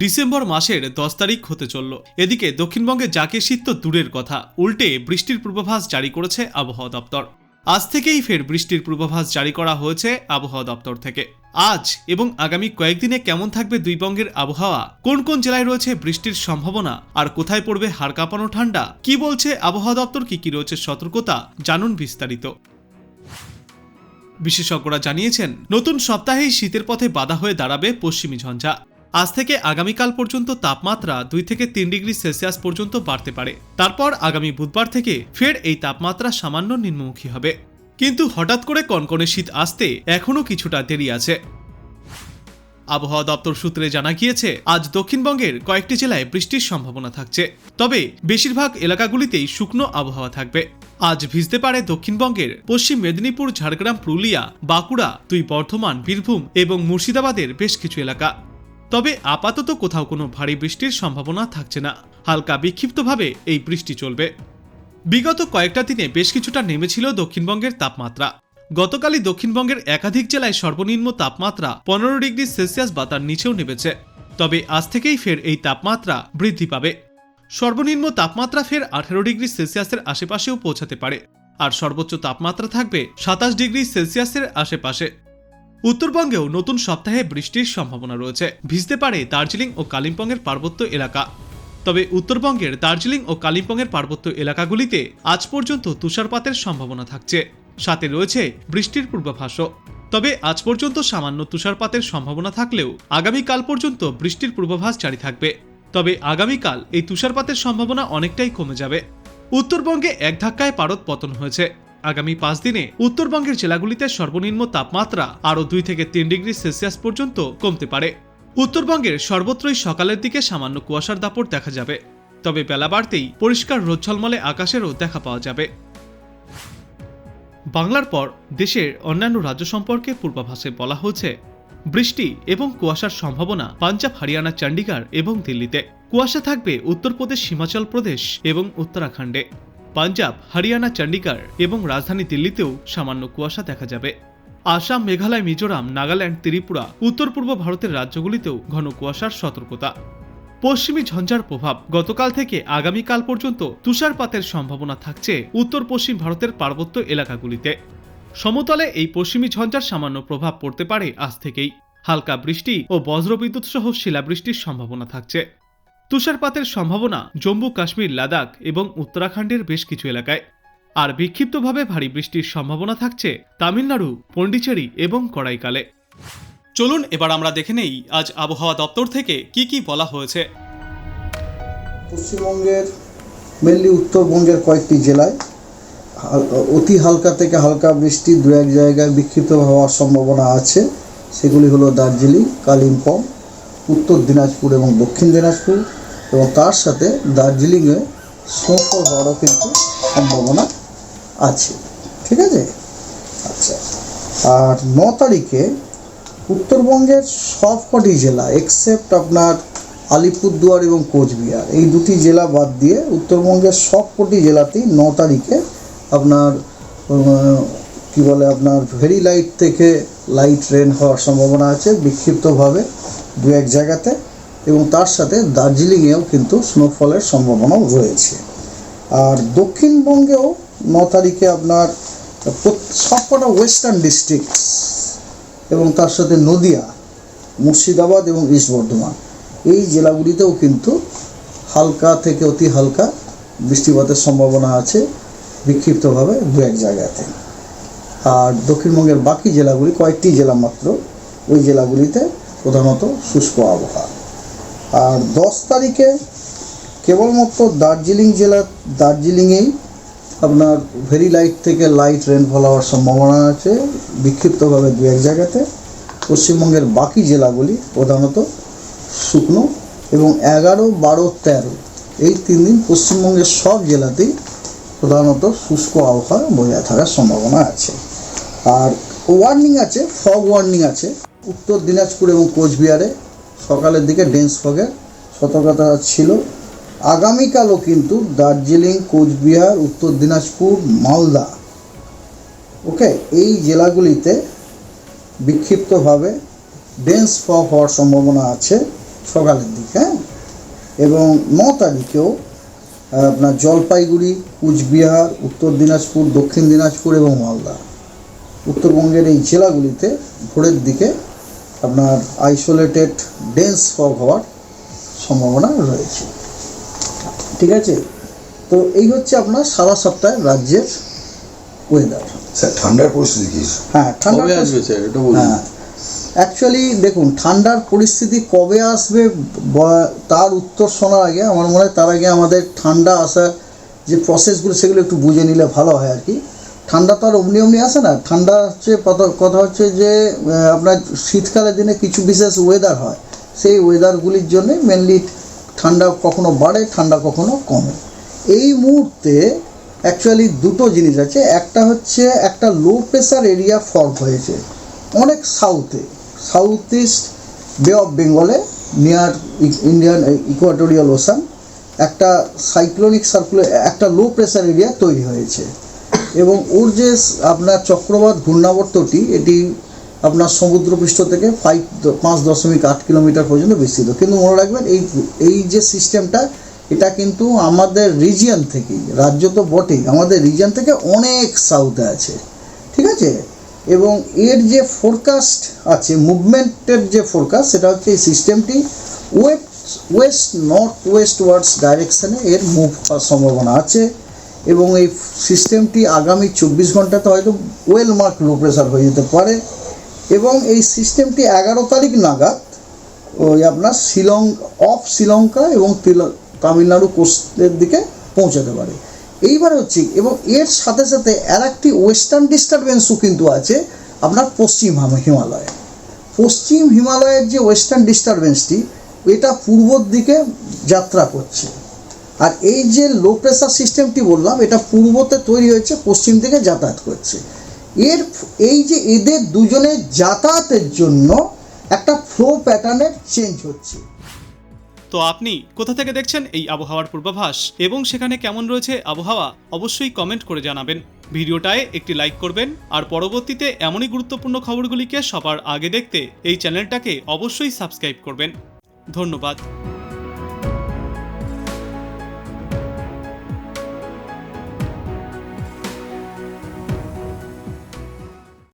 December মাসের দশ তারিখ হতে চলল। এদিকে দক্ষিণবঙ্গে যাকে শীত তো দূরের কথা, উল্টে বৃষ্টির পূর্বাভাস জারি করেছে আবহাওয়া দপ্তর। আজ থেকেই ফের বৃষ্টির পূর্বাভাস জারি করা হয়েছে আবহাওয়া দপ্তর থেকে। আজ এবং আগামী কয়েকদিনে কেমন থাকবে দুই বঙ্গের আবহাওয়া, কোন কোন জেলায় রয়েছে বৃষ্টির সম্ভাবনা, আর কোথায় পড়বে হাড় কাঁপানো ঠান্ডা, কি বলছে আবহাওয়া দপ্তর, কি কি রয়েছে সতর্কতা, জানুন বিস্তারিত। বিশেষজ্ঞরা জানিয়েছেন, নতুন সপ্তাহেই শীতের পথে বাধা হয়ে দাঁড়াবে পশ্চিমী ঝঞ্ঝা। আজ থেকে আগামীকাল পর্যন্ত তাপমাত্রা দুই থেকে তিন ডিগ্রি সেলসিয়াস পর্যন্ত বাড়তে পারে। তারপর আগামী বুধবার থেকে ফের এই তাপমাত্রা সামান্য নিম্নমুখী হবে। কিন্তু হঠাৎ করে কনকনে শীত আসতে এখনও কিছুটা দেরি আছে। আবহাওয়া দপ্তর সূত্রে জানা গিয়েছে, আজ দক্ষিণবঙ্গের কয়েকটি জেলায় বৃষ্টির সম্ভাবনা থাকছে। তবে বেশিরভাগ এলাকাগুলিতেই শুকনো আবহাওয়া থাকবে। আজ ভিজতে পারে দক্ষিণবঙ্গের পশ্চিম মেদিনীপুর, ঝাড়গ্রাম, পুরুলিয়া, বাঁকুড়া, দুই বর্ধমান, বীরভূম এবং মুর্শিদাবাদের বেশ কিছু এলাকা। তবে আপাতত কোথাও কোনো ভারী বৃষ্টির সম্ভাবনা থাকছে না। হালকা বিক্ষিপ্তভাবে এই বৃষ্টি চলবে। বিগত কয়েকটা দিনে বেশ কিছুটা নেমেছিল দক্ষিণবঙ্গের তাপমাত্রা। গতকালই দক্ষিণবঙ্গের একাধিক জেলায় সর্বনিম্ন তাপমাত্রা পনেরো ডিগ্রি সেলসিয়াস বা তার নিচেও নেমেছে। তবে আজ থেকেই ফের এই তাপমাত্রা বৃদ্ধি পাবে। সর্বনিম্ন তাপমাত্রা ফের আঠারো ডিগ্রি সেলসিয়াসের আশেপাশেও পৌঁছাতে পারে। আর সর্বোচ্চ তাপমাত্রা থাকবে সাতাশ ডিগ্রি সেলসিয়াসের আশেপাশে। উত্তরবঙ্গেও নতুন সপ্তাহে বৃষ্টির সম্ভাবনা রয়েছে। ভিজতে পারে দার্জিলিং ও কালিম্পংয়ের পার্বত্য এলাকা। তবে উত্তরবঙ্গের দার্জিলিং ও কালিম্পংয়ের পার্বত্য এলাকাগুলিতে আজ পর্যন্ত তুষারপাতের সম্ভাবনা থাকছে। সাথে রয়েছে বৃষ্টির পূর্বাভাসও। তবে আজ পর্যন্ত সামান্য তুষারপাতের সম্ভাবনা থাকলেও আগামীকাল পর্যন্ত বৃষ্টির পূর্বাভাস জারি থাকবে। তবে আগামীকাল এই তুষারপাতের সম্ভাবনা অনেকটাই কমে যাবে। উত্তরবঙ্গে এক ধাক্কায় পারদ পতন হয়েছে। আগামী পাঁচ দিনে উত্তরবঙ্গের জেলাগুলিতে সর্বনিম্ন তাপমাত্রা আরও দুই থেকে তিন ডিগ্রি সেলসিয়াস পর্যন্ত কমতে পারে। উত্তরবঙ্গের সর্বত্রই সকালের দিকে সামান্য কুয়াশার দাপট দেখা যাবে। তবে বেলা বাড়তেই পরিষ্কার রোদ ঝলমলে আকাশেরও দেখা পাওয়া যাবে। বাংলার পর দেশের অন্যান্য রাজ্য সম্পর্কে পূর্বাভাসে বলা হয়েছে, বৃষ্টি এবং কুয়াশার সম্ভাবনা পাঞ্জাব, হরিয়ানা চণ্ডীগড় এবং দিল্লিতে। কুয়াশা থাকবে উত্তরপ্রদেশ, হিমাচল প্রদেশ এবং উত্তরাখণ্ডে। পাঞ্জাব, হরিয়ানা চণ্ডীগড় এবং রাজধানী দিল্লিতেও সামান্য কুয়াশা দেখা যাবে। আসাম, মেঘালয়, মিজোরাম, নাগাল্যান্ড, ত্রিপুরা উত্তর পূর্ব ভারতের রাজ্যগুলিতেও ঘন কুয়াশার সতর্কতা। পশ্চিমী ঝঞ্ঝার প্রভাব গতকাল থেকে আগামীকাল পর্যন্ত তুষারপাতের সম্ভাবনা থাকছে উত্তর পশ্চিম ভারতের পার্বত্য এলাকাগুলিতে। সমতলে এই পশ্চিমী ঝঞ্ঝার সামান্য প্রভাব পড়তে পারে আজ থেকেই। হালকা বৃষ্টি ও বজ্রবিদ্যুৎ সহ শিলাবৃষ্টির সম্ভাবনা থাকছে। তুষারপাতের সম্ভাবনা জম্মু, কাশ্মীর, লাদাখ এবং উত্তরাখণ্ডের বেশ কিছু এলাকায়। আর বিক্ষিপ্তভাবে ভারী বৃষ্টির সম্ভাবনা থাকছে তামিলনাড়ু, পন্ডিচেরি এবং কড়াইকালে। চলুন এবার আমরা দেখে নেই আজ আবহাওয়া দপ্তর থেকে কি কি বলা হয়েছে। পশ্চিমবঙ্গের মেনলি উত্তরবঙ্গের কয়েকটি জেলায় অতি হালকা থেকে হালকা বৃষ্টি দু এক জায়গায় বিক্ষিপ্ত হওয়ার সম্ভাবনা আছে। সেগুলি হলো দার্জিলিং, কালিম্পং উত্তর দিনাজপুর এবং দক্ষিণ দিনাজপুর এবং তার সাথে দার্জিলিংয়ে স্নোফল হওয়ারও কিন্তু সম্ভাবনা আছে। ঠিক আছে? আচ্ছা। আর ন তারিখে উত্তরবঙ্গের সবকটি জেলা এক্সেপ্ট আপনার আলিপুরদুয়ার এবং কোচবিহার, এই দুটি জেলা বাদ দিয়ে উত্তরবঙ্গের সবকটি জেলাতেই ন তারিখে আপনার কি বলে আপনার ভেরি লাইট থেকে লাইট রেন হওয়ার সম্ভাবনা আছে, বিক্ষিপ্তভাবে। দু এক জায়গাতে এবং তার সাথে দার্জিলিংয়েও কিন্তু স্নোফলের সম্ভাবনাও রয়েছে। আর দক্ষিণবঙ্গেও ন তারিখে আপনার সবকটা ওয়েস্টার্ন ডিস্ট্রিক্ট এবং তার সাথে নদিয়া, মুর্শিদাবাদ এবং ইস্ট বর্ধমান। এই জেলাগুলিতেও কিন্তু হালকা থেকে অতি হালকা বৃষ্টিপাতের সম্ভাবনা আছে বিক্ষিপ্তভাবে দু এক জায়গাতে। আর দক্ষিণবঙ্গের বাকি জেলাগুলি কয়েকটি জেলা মাত্র, ওই জেলাগুলিতে প্রধানত শুষ্ক আবহাওয়া। আর দশ তারিখে কেবলমাত্র দার্জিলিং জেলা, দার্জিলিংয়েই আপনার ভেরি লাইট থেকে লাইট রেনফল হওয়ার সম্ভাবনা আছে, বিক্ষিপ্তভাবে দু এক জায়গাতে। পশ্চিমবঙ্গের বাকি জেলাগুলি প্রধানত শুকনো এবং এগারো, বারো, তেরো, এই তিন দিন পশ্চিমবঙ্গের সব জেলাতেই প্রধানত শুষ্ক আবহাওয়া বজায় থাকার সম্ভাবনা আছে। আর ওয়ার্নিং আছে ফগ ওয়ার্নিং আছে। উত্তর দিনাজপুর এবং কোচবিহারে সকালের দিকে ডেন্স ফগের সতর্কতা ছিল। আগামীকালও কিন্তু দার্জিলিং, কোচবিহার, উত্তর দিনাজপুর, মালদা ওকে এই জেলাগুলিতে বিক্ষিপ্তভাবে ডেন্স ফগ হওয়ার সম্ভাবনা আছে সকালের দিকে হ্যাঁ? এবং ন তারিখেও আপনার জলপাইগুড়ি, কুচবিহার, উত্তর দিনাজপুর, দক্ষিণ দিনাজপুর এবং মালদা, উত্তরবঙ্গের এই জেলাগুলিতে ভোরের দিকে আপনার আইসোলেটেড ডেন্স ফগ হওয়ার সম্ভাবনা রয়েছে। ঠিক আছে? তো এই হচ্ছে আপনার সারা সপ্তাহে রাজ্যের ওয়েদার স্যার ঠান্ডার পরিস্থিতি কি? হ্যাঁ ঠান্ডা আসবে স্যার? এটা বলুন। হ্যাঁ। অ্যাকচুয়ালি দেখুন ঠান্ডার পরিস্থিতি কবে আসবে বা- তার উত্তর শোনার আগে আমার মনে হয় তার আগে আমাদের ঠান্ডা আসার যে প্রসেসগুলো সেগুলো একটু বুঝে নিলে ভালো হয় আর কি। ঠান্ডা তো আর অমনি অমনি আসে না। ঠান্ডা হচ্ছে কথা- হচ্ছে যে আপনার শীতকালের দিনে কিছু বিশেষ ওয়েদার হয়। সেই ওয়েদারগুলির জন্য মেনলি ঠান্ডা কখনো বাড়ে, ঠান্ডা কখনো কমে। এই মুহূর্তে অ্যাকচুয়ালি দুটো জিনিস আছে। একটা হচ্ছে একটা লো প্রেশার এরিয়া ফর্ম হয়েছে। অনেক সাউথে সাউথ ইস্ট বে অফ বেঙ্গলে নিয়ার ইন্ডিয়ান ইকুয়াটোরিয়াল ওশান একটা সাইক্লোনিক সার্কুলার একটা লো প্রেশার এরিয়া তৈরি হয়েছে। এবং ওর যে আপনার চক্রবাত ঘূর্ণাবর্তটি, এটি আপনার সমুদ্রপৃষ্ঠ থেকে ফাইভ পাঁচ দশমিক আট কিলোমিটার পর্যন্ত বিস্তৃত। কিন্তু মনে রাখবেন, এই এই যে সিস্টেমটা এটা কিন্তু আমাদের রিজিয়ন থেকেই, রাজ্য তো বটেই, আমাদের রিজিয়ন থেকে অনেক সাউথে আছে। ঠিক আছে? এবং এর যে ফোরকাস্ট আছে মুভমেন্টের যে ফোরকাস্ট সেটা হচ্ছে এই সিস্টেমটি west west north westwards ডাইরেকশানে এর মুভ হওয়ার সম্ভাবনা আছে। এবং এই সিস্টেমটি আগামী চব্বিশ ঘন্টাতে হয়তো ওয়েল মার্ক লো প্রেশার হয়ে যেতে পারে। এবং এই সিস্টেমটি এগারো তারিখ নাগাদ ওই আপনার শিলং, অফ শ্রীলঙ্কা এবং তামিলনাড়ু কোস্টের দিকে পৌঁছাতে পারে। এইবার হচ্ছে এবং এর সাথে সাথে আর একটি ওয়েস্টার্ন ডিস্টারবেন্সও কিন্তু আছে, আপনার পশ্চিম হাম- হিমালয়ে। পশ্চিম হিমালয়ের যে ওয়েস্টার্ন ডিস্টারবেন্সটি, এটা পূর্বর দিকে যাত্রা করছে। আর এই যে লো প্রেশার সিস্টেমটি বললাম, এটা পূর্বতে তৈরি হয়েছে, পশ্চিম দিকে যাতায়াত করছে। এর এই যে এদের দুজনের যাতায়াতের জন্য একটা ফ্লো প্যাটার্নের চেঞ্জ হচ্ছে। তো আপনি কোথা থেকে দেখছেন এই আবহাওয়ার পূর্বাভাস এবং সেখানে কেমন রয়েছে আবহাওয়া, অবশ্যই কমেন্ট করে জানাবেন। ভিডিওটায় একটি লাইক করবেন, আর পরবর্তীতে এমনই গুরুত্বপূর্ণ খবরগুলিকে সবার আগে দেখতে এই চ্যানেলটাকে অবশ্যই সাবস্ক্রাইব করবেন। ধন্যবাদ।